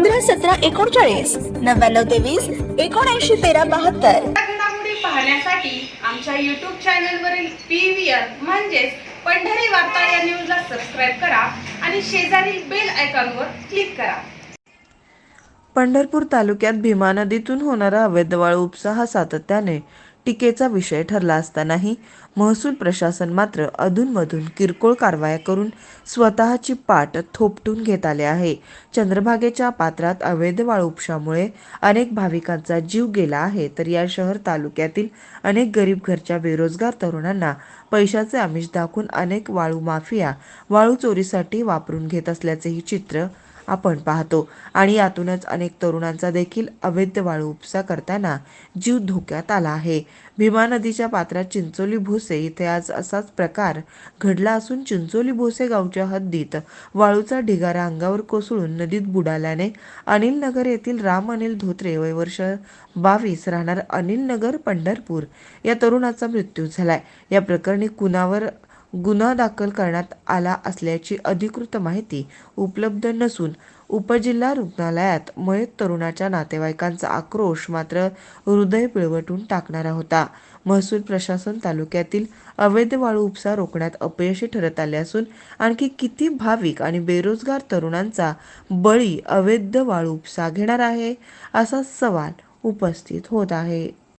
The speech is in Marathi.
पंधरा सतरा एकोणचाळीस नव्याण्णव तेवीस एकोणऐंशी तेरा बहात्तर. घडामोडी पाहण्यासाठी आमच्या यूट्यूब चॅनलवरील पी व्ही आर म्हणजेच पंढरी वार्ता या न्यूजला सबस्क्राईब करा आणि शेजारील बेल आयकॉनवर क्लिक करा. पंढरपूर तालुक्यात भीमा नदीतून होणारा अवैध वाळू उपसा हा सातत्याने टीकेचा विषय ठरला असतानाही महसूल प्रशासन मात्र अधूनमधून किरकोळ कारवाया करून स्वतःची पाठ थोपटून घेत आले आहे. चंद्रभागेच्या पात्रात अवैध वाळू उपशामुळे अनेक भाविकांचा जीव गेला आहे तर या शहर तालुक्यातील अनेक गरीब घरच्या बेरोजगार तरुणांना पैशाचे आमिष दाखवून अनेक वाळू माफिया वाळू चोरीसाठी वापरून घेत असल्याचेही चित्र आपण पाहतो. आणि यातूनच अनेक तरुणांचा देखील अवैध वाळू उपसा करताना जीव धोक्यात आला आहे. भीमा नदीच्या पात्रात चिंचोली भोसे इथे आज असाच प्रकार घडला असून चिंचोली भोसे गावच्या हद्दीत वाळूचा ढिगारा अंगावर कोसळून नदीत बुडाल्याने अनिल नगर येथील राम अनिल धोत्रे वय वर्ष बावीस राहणार अनिल नगर पंढरपूर या तरुणाचा मृत्यू झालाय. या प्रकरणी कुणावर गुन्हा दाखल करण्यात आला असल्याची अधिकृत माहिती उपलब्ध नसून उपजिल्हा रुग्णालयात मयत तरुणाच्या नातेवाईकांचा आक्रोश मात्र हृदय पिळवटून टाकणारा होता. महसूल प्रशासन तालुक्यातील अवैध वाळू उपसा रोखण्यात अपयशी ठरत आले असून आणखी किती भाविक आणि बेरोजगार तरुणांचा बळी अवैध वाळू उपसा घेणार आहे असा सवाल उपस्थित होत आहे.